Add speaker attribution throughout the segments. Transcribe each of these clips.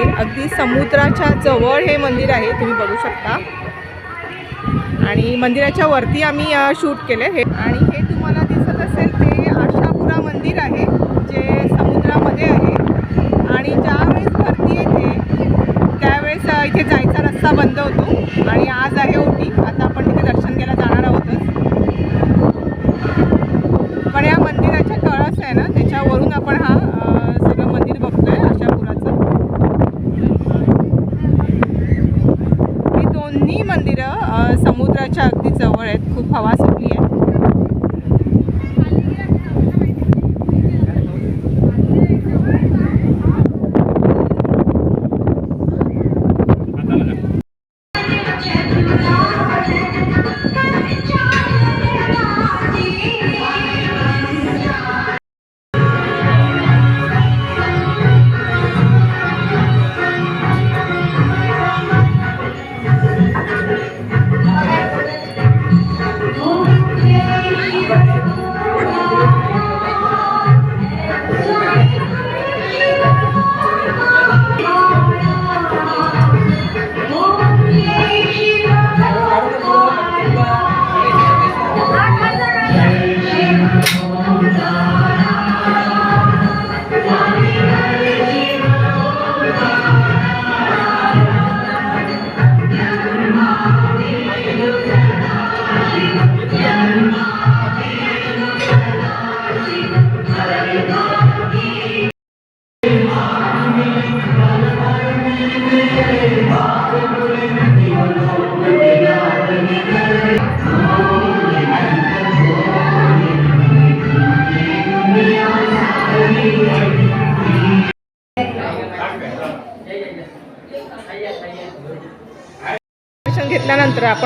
Speaker 1: मंदिर अगदी समुद्राच्या जवळ हे मंदिर आहे तुम्ही बघू शकता. आणि मंदिराच्या वरती आम्ही शूट केले हे आणि हे तुम्हाला दिसत असेल ते आशापुरा मंदिर आहे जे समुद्रामध्ये आहे. आणि ज्यावेळेस भरती येते त्यावेळेस इथे जायचा रस्ता बंद होतो. आणि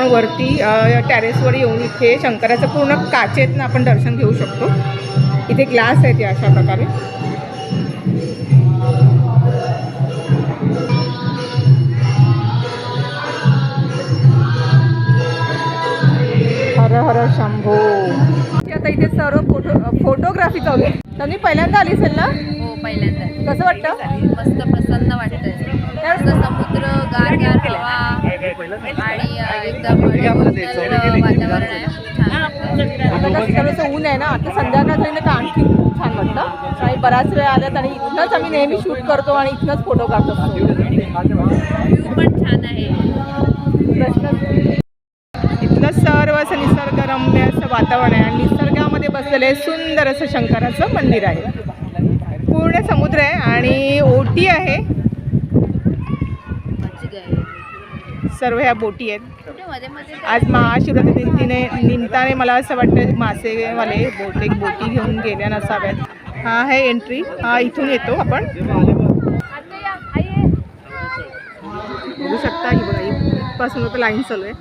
Speaker 1: आपण वरती टेरेसवर येऊन इथे शंकराचं पूर्ण काचेतनं आपण दर्शन घेऊ शकतो. इथे ग्लास आहेत अशा प्रकारे. हर हर शंभो. आता इथे सर्व फोटो फोटोग्राफी चालू आहे. त्यांनी पहिल्यांदा आली असेल ना?
Speaker 2: हो पहिल्यांदा
Speaker 1: कसं वाटतं?
Speaker 2: मस्त प्रसन्न वाटतंय. समुद्र गार गार हवा. आणि एकदम वातावरण आहे.
Speaker 1: ऊन आहे ना आता संध्याकाळ झाली ना का आणखी खूप छान वाटतं. आणि बराच वेळ आल्यात आणि इथनंच आम्ही नेहमी शूट करतो आणि इथनंच फोटो काढतो.
Speaker 2: व्ह्यू पण छान आहे.
Speaker 1: इथलं सर्व असं निसर्गरम्य असं वातावरण आहे. आणि निसर्गामध्ये बसलेलं हे सुंदर असं शंकराचं मंदिर आहे. पूर्ण समुद्र आहे आणि ओटी आहे
Speaker 2: मज्जिग आहे
Speaker 1: सर्व ह्या बोटी आहेत. आज महाशिवरात्री निमित्तीने निमित्ताने मला असं वाटतं मासेवाले बोट एक बोटी घेऊन गेल्या नसाव्यात. हा आहे एंट्री हा इथून येतो आपण. बघू शकता ही बघा इथपासून आता लाईन चालू आहे.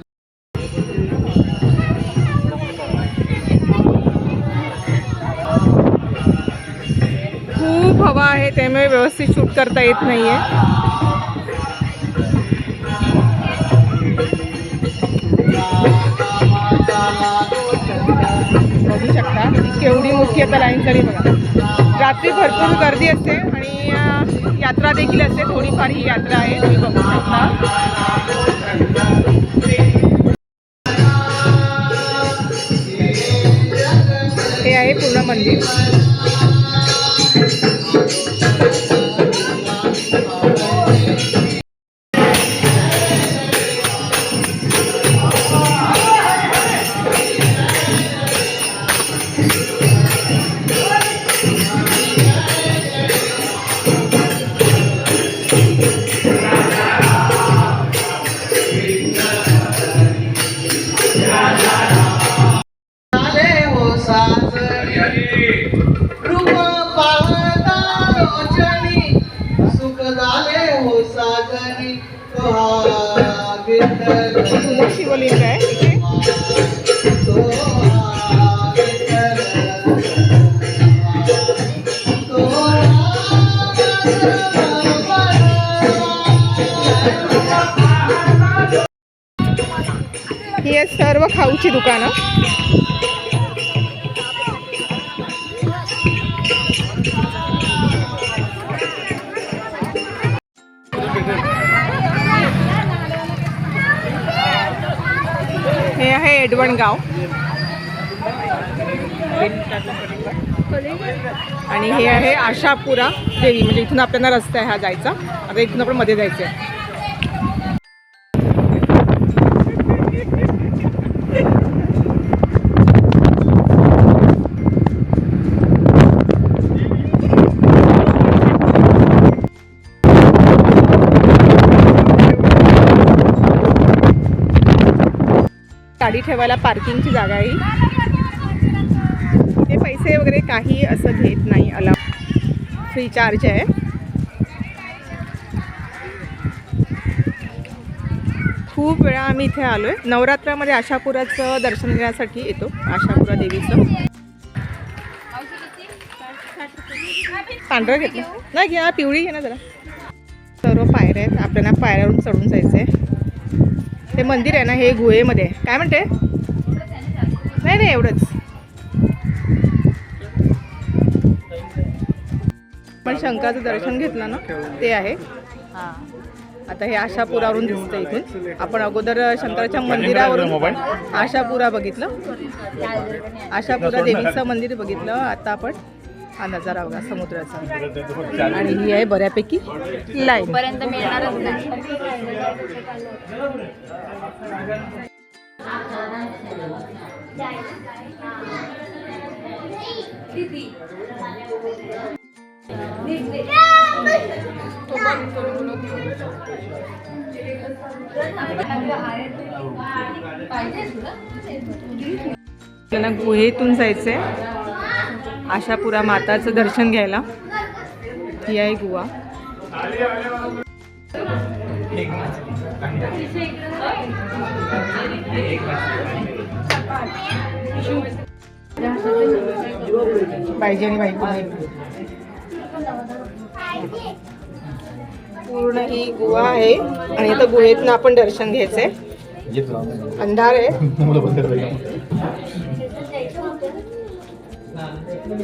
Speaker 1: खूप हवा आहे त्यामुळे व्यवस्थित शूट करता येत नाहीये. बघू शकता. म्हणजे केवढी मोठी आता लाईन तरी बघा. रात्री भरपूर गर्दी असते आणि यात्रा देखील असते. थोडीफार ही यात्रा आहे. तुम्ही बघू शकता. हे आहे पूर्ण मंदिर. एडवणगाव आणि हे आहे आशापुरा देवी. म्हणजे इथून आपल्याला रस्ता आहे हा जायचा. आता इथून आपण मध्ये जायचं आहे गाडी ठेवायला पार्किंगची जागा आहे. इथे पैसे वगैरे काही असं घेत नाही अलाव फ्री चार्ज आहे. खूप वेळा आम्ही इथे आलो आहे नवरात्रामध्ये आशापुराचं दर्शन घेण्यासाठी येतो. आशापुरा देवीचं. पांढरं घेतलं. नाही घ्या पिवळी घे ना जरा. सर्व पायऱ्या आहेत. आपल्याला पायऱ्यावरून चढून जायचं आहे ते मंदिर आहे ना हे गुहेमध्ये. काय म्हणते? नाही नाही एवढंच. पण शंकराचं दर्शन घेतलं ना ते आहे. आता हे आशापुरावरून दिसतं इथून. आपण अगोदर शंकराच्या मंदिरावरून आशापुरा बघितलं. आशापुरा देवीचं मंदिर बघितलं. आता आपण हा नजारा बघा समुद्राचा. आणि ही आहे बऱ्यापैकी लाईन.
Speaker 2: पर्यंत मिळणारच नाही.
Speaker 1: त्यांना गुहेतून जायचं आहे आशापुरा माताचं दर्शन घ्यायला. ही आहे गुहा. पाहिजे आणि बायको नाही. पूर्ण ही गुहा आहे. आणि आता गुहेतनं आपण दर्शन घ्यायचंय. अंधार आहे.
Speaker 3: इथूनच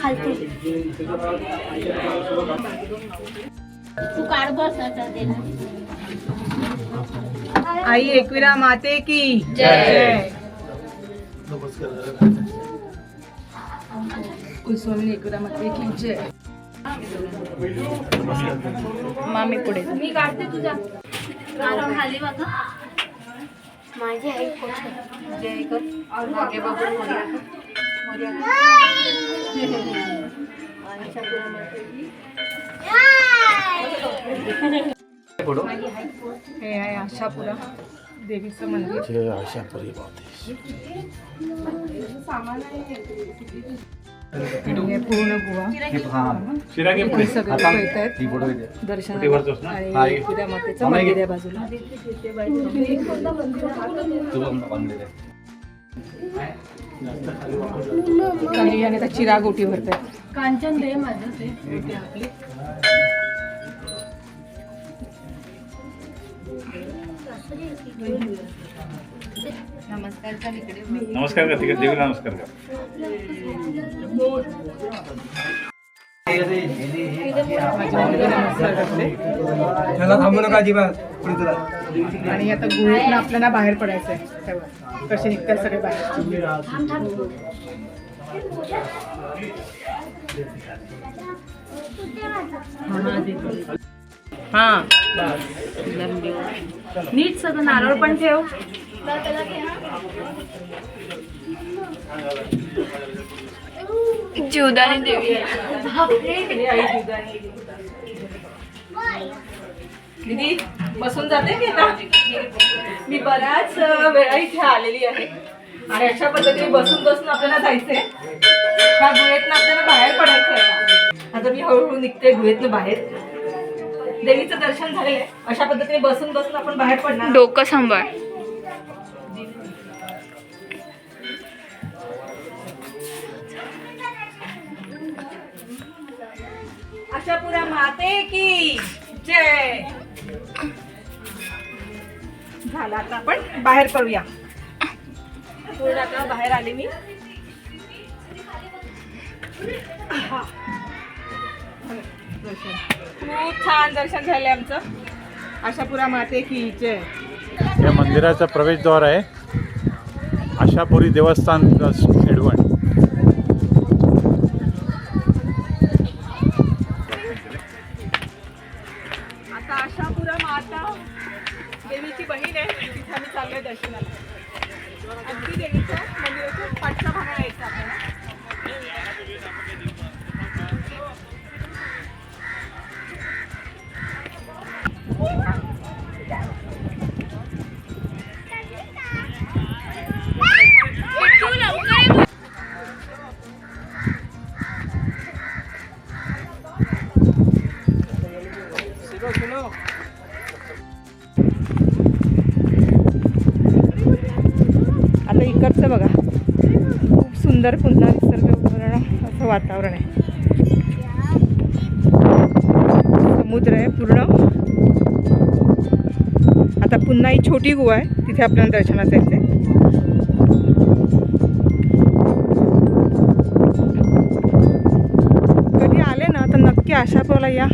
Speaker 3: खालते. तू काढ बस आता त्याला.
Speaker 1: आई एकविरा माते की.
Speaker 2: जय.
Speaker 1: कुलस्वामी
Speaker 2: मामी पुढे
Speaker 3: मी काढते तुझा खाली बघा माझी आई
Speaker 2: कर मागे बघून.
Speaker 1: हे आहे आशापुरा देवीचं मंदिर हे पूर्ण हे सगळे दर्शनाला. आणि मातेचं मंदिर आहे बाजूला. काही आणि भरतात
Speaker 3: कांचन दे माझं ते.
Speaker 2: नमस्कार
Speaker 4: का तिकडे देवीला नमस्कार का
Speaker 1: मुलीला नमस्कार
Speaker 5: त्याला थांबू नका अजिबात पुढे तुला
Speaker 1: आणि आता गुहेतनं आपल्याला बाहेर पडायचं आहे तेव्हा कसे निघतात सगळे बाहेर हा नीट सगळं नारळ पण ठेव
Speaker 2: जीवदानी देवी
Speaker 1: दीदी बसून जाते की ना मी बऱ्याच वेळा इथे आलेली आहे आणि अशा पद्धतीने बसून बसून आपल्याला जायचंय ह्या गुहेतनं आपल्याला बाहेर पडायचं आहे आता मी हळूहळू निघते गुहेतनं बाहेर देवीचं दर्शन झालेलं आहे अशा पद्धतीने बसून बसून आपण बाहेर पडणार
Speaker 2: डोकं सांभाळ
Speaker 1: आशापुरा माते की जय. झालं आता आपण बाहेर पडूया पूर्ण आता बाहेर आले मी. हा. दर्शन. खूप छान दर्शन झालंय आमचं. आशापुरा माते की जय.
Speaker 4: या मंदिराचा प्रवेशद्वार आहे. आशापुरी देवस्थान प्लस
Speaker 1: तिथे आम्ही चाललोय दर्शनाला अगदी देवीच्या मंदिराच्या पाठच्या भागाला यायचं आपल्याला आता इकडचं बघा. खूप सुंदर पुन्हा निसर्ग वातावरण असं वातावरण आहे. समुद्र आहे पूर्ण. आता पुन्हा ही छोटी गुहा आहे. तिथे आपल्याला दर्शनात येते कधी आले ना तर नक्की आशापुराला या.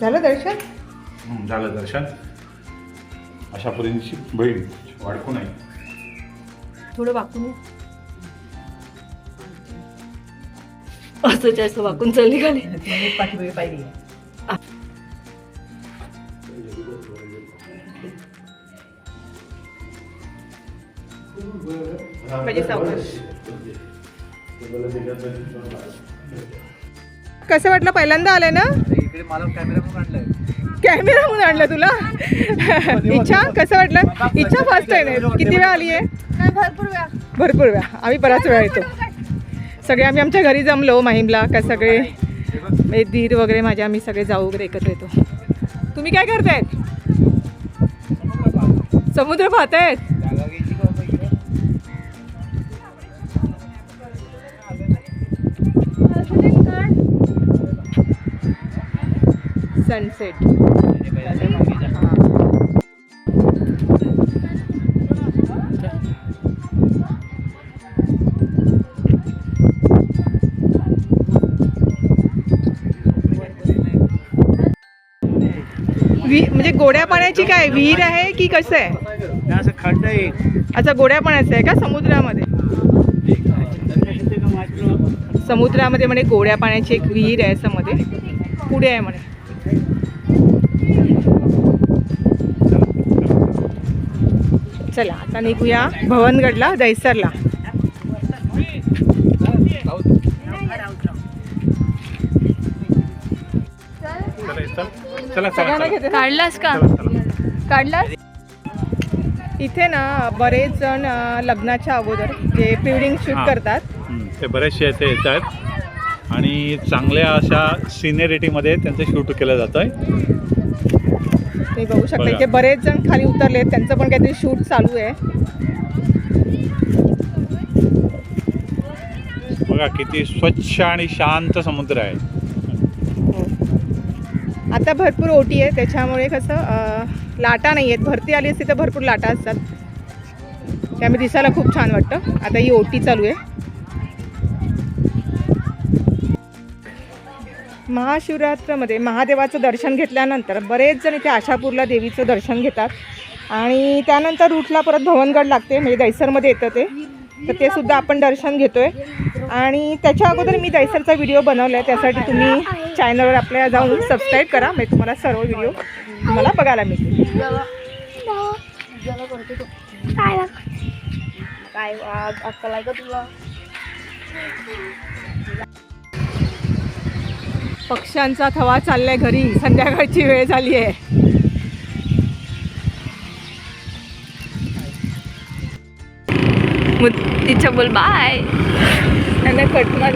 Speaker 1: झालं दर्शन?
Speaker 4: हं, झालं दर्शन. आशापुरींची बहीण. वाढकून आहे
Speaker 1: थोडं वाकून असं जास्त वाकून चालली गाडी म्हणजे कसं वाटलं? पहिल्यांदा आलंय ना?
Speaker 5: इकडे मला कॅमेरा
Speaker 1: म्हणून आणलं तुला? इच्छा कसं वाटलं? इच्छा फर्स्ट आहे ना? किती वेळा आली आहे
Speaker 2: भरपूर वेळा.
Speaker 1: भरपूर वेळा. आम्ही बराच वेळा येतो. सगळे आम्ही आमच्या घरी जमलो माहीमला का सगळे. दीर वगैरे माझे आम्ही सगळे जाऊ वगैरे एकत्र येतो. तुम्ही काय करतायत? समुद्र पाहतायत? सनसेट.
Speaker 5: म्हणजे
Speaker 1: गोड्या पाण्याची काय विहीर आहे की कसं आहे?
Speaker 5: असं खड्डा आहे.
Speaker 1: अच्छा गोड्या पाण्याचं आहे का समुद्रामध्ये? समुद्रामध्ये? म्हणे गोड्या पाण्याची एक विहीर आहे असं मध्ये पुढे आहे म्हणे. चला आता निघूया भवनगडला घेते
Speaker 2: काढलास का? काढलास?
Speaker 1: इथे ना बरेच जण लग्नाच्या अगोदर जे प्रिवेडिंग शूट. करतात.
Speaker 4: ते बरेचसे येथे येत आहेत आणि चांगल्या अशा सिनेरिटीमध्ये त्यांचं शूट केलं जातं आहे
Speaker 1: ते बघू शकता. इथे बरेच जण खाली उतरले त्यांचं पण काहीतरी शूट चालू आहे.
Speaker 4: बघा किती स्वच्छ आणि शांत समुद्र आहे.
Speaker 1: हो. आता भरपूर ओटी आहे त्याच्यामुळे कसं लाटा नाही आहेत. भरती आली असती तर भरपूर लाटा असतात. त्यामुळे दिसायला खूप छान वाटतं. आता ही ओटी चालू आहे. महाशिवरात्रमध्ये महादेवाचं दर्शन घेतल्यानंतर बरेच जण इथे आशापूरला देवीचं दर्शन घेतात. आणि त्यानंतर रूटला परत भवनगड लागते म्हणजे दहिसरमध्ये येतं ते. तर ते सुद्धा आपण दर्शन घेतोय. आणि त्याच्या अगोदर मी दहिसरचा व्हिडिओ बनवला आहे त्यासाठी तुम्ही चॅनलवर आपल्या जाऊन सबस्क्राईब करा. म्हणजे तुम्हाला सर्व व्हिडिओ तुम्हाला बघायला मिळतील.
Speaker 3: काय अक्कल आहे का तुला?
Speaker 1: पक्ष्यांचा थवा चाललाय घरी. संध्याकाळची वेळ झाली आहे.
Speaker 2: तिच्या बोल बाय
Speaker 1: त्यांना कट मार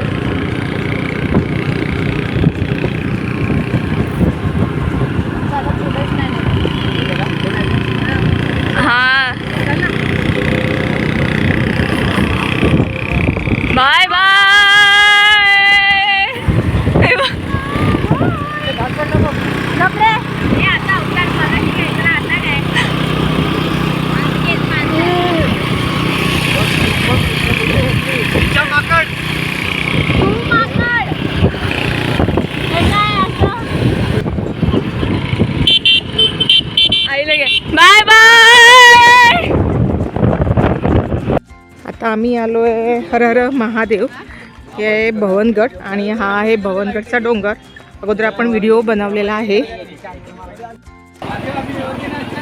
Speaker 1: आम्ही आलो आहे हर हर महादेव. हे आहे भवनगड आणि हा आहे भवनगडचा डोंगर. अगोदर आपण व्हिडिओ बनवलेला आहे.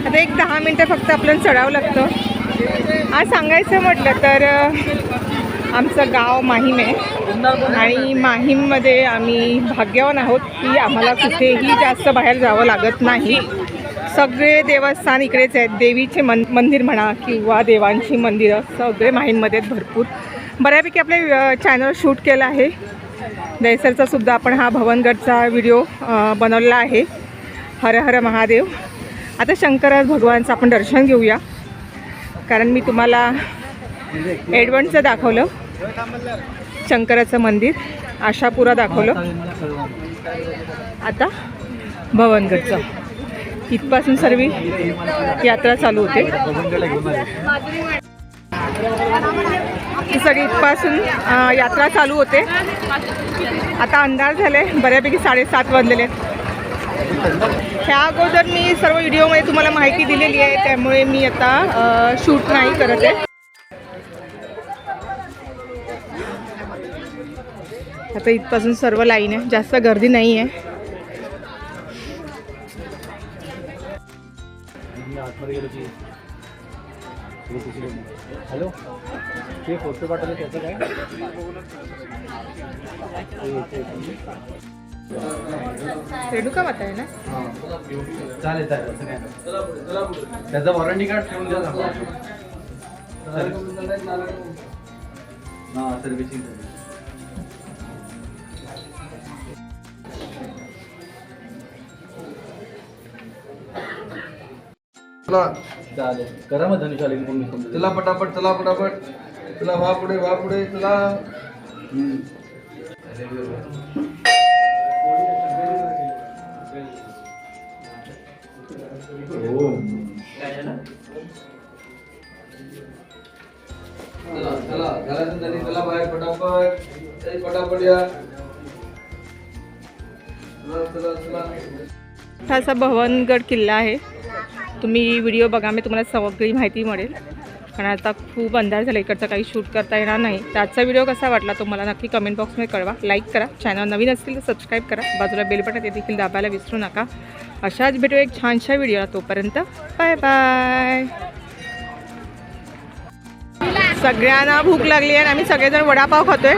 Speaker 1: आता एक दहा मिनटं फक्त आपल्याला चढावं लागतं. आज सांगायचं म्हटलं तर आमचं गाव माहीम आहे. आणि माहीममध्ये आम्ही भाग्यवान आहोत की आम्हाला कुठेही जास्त बाहेर जावं लागत नाही. सगळे देवस्थान इकडेच आहेत. देवीचे मन मंदिर म्हणा किंवा देवांची मंदिरं सगळे माहीममध्ये आहेत भरपूर. बऱ्यापैकी आपले चॅनल शूट केलं आहे. दहिसरचा सुद्धा आपण हा भवनगडचा व्हिडिओ बनवलेला आहे. हर हर महादेव. आता शंकर भगवानचं आपण दर्शन घेऊया. कारण मी तुम्हाला एडवणचं दाखवलं. शंकराचं मंदिर आशापुरा दाखवलं. आता भवनगडचं. इथपासून सर्व यात्रा चालू होते. ही सगळी इथपासून यात्रा चालू होते. आता अंधार झाले बऱ्यापैकी साडेसात वाजलेले ह्या अगोदर मी सर्व व्हिडिओमध्ये तुम्हाला माहिती दिलेली आहे त्यामुळे मी आता शूट नाही करत आहे. आता इथपासून सर्व लाईन आहे जास्त गर्दी नाही आहे
Speaker 5: हॅलो? ते फ़ोटो पाठवले त्याचं काय
Speaker 1: रेणुका माता आहे ना?
Speaker 5: चालेल चालेल असं काय नाही. त्याचा वॉरंटी कार्ड ठेवून द्या. हा सर्व्हिसिंग
Speaker 6: चला
Speaker 5: चालेल. करा मग धनुषाला की तुम्ही
Speaker 6: चला पटापट चला पटापट. चला व्हा पुढे व्हा पुढे चला चला चला घरातून चला बाहेर पटापट ए, पटापट या चला चला चला.
Speaker 1: हा असा भवनगड किल्ला आहे. तुम्ही व्हिडिओ बघा मी तुम्हाला सगळी माहिती मिळेल. कारण आता खूप अंधार झाला इकडचं काही शूट करता येणार नाही. तर आजचा व्हिडिओ कसा वाटला तो मला नक्की कमेंट बॉक्समध्ये कळवा. लाईक करा. चॅनल नवीन असतील तर सबस्क्राईब करा. बाजूला बेल बटन ते देखील दाबायला विसरू नका. अशाच भेटू एक छानशा व्हिडिओला तोपर्यंत बाय बाय सगळ्यांना भूक लागली आहे आणि आम्ही सगळेजण वडापाव खातोय.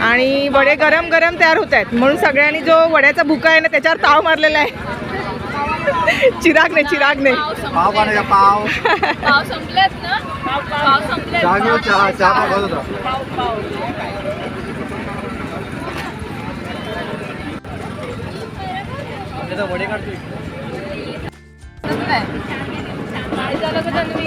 Speaker 1: आणि वडे गरम गरम तयार होत आहेत. म्हणून सगळ्यांनी जो वड्याचा भुका आहे ना त्याच्यावर ताव मारलेला आहे. चिरागने चिरागने
Speaker 5: पाव पाण्याचा पाव.
Speaker 2: पाव संपलेत ना? पाव संपलेत.
Speaker 5: चहा घेऊ चहा होता. वडे काढतोय.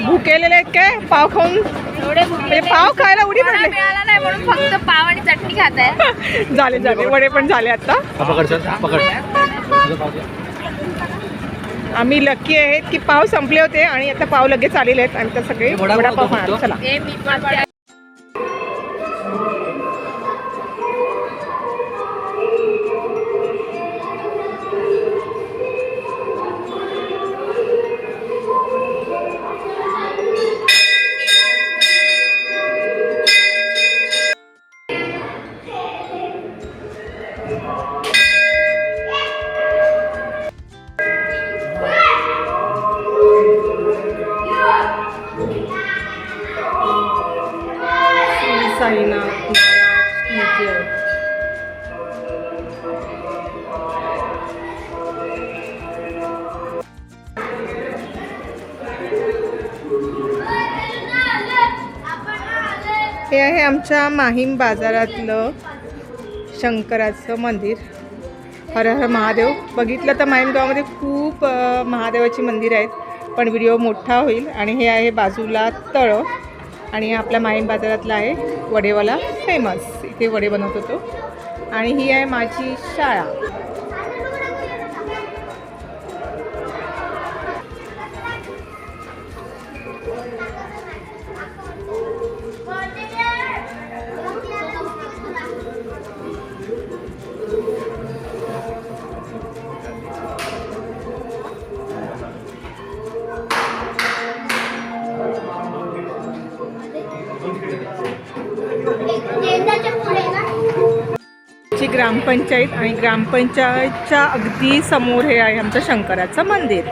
Speaker 1: भुकेलेले आहेत काय? पाव खाऊन?
Speaker 2: एवढे
Speaker 1: म्हणजे पाव खायला उडी पडले.
Speaker 2: मिळाला नाही म्हणून फक्त पाव आणि चटणी खात आहे
Speaker 1: झाले झाले. वडे पण झाले आता.
Speaker 5: पकड सर पकड. पाव.
Speaker 1: आम्ही लक्की आहेत की पाव संपले होते आणि आता पाव लगेच आलेले आहेत आणि आता सगळे
Speaker 5: वडापाव?
Speaker 1: चला. हे आहे आमच्या माहीम बाजारातलं शंकराचं मंदिर. हर हर महादेव. बघितलं तर माहीम गावामध्ये खूप महादेवाची मंदिरं आहेत पण व्हिडिओ मोठा होईल. आणि हे आहे बाजूला तळं आणि आपल्या माहीम बाजारातला आहे वडेवाला फेमस इथे वडे बनवत होतो. आणि ही आहे माझी शाळा. ग्रामपंचायत आणि ग्रामपंचायतच्या अगदी समोर हे आहे आमचं शंकराचं मंदिर.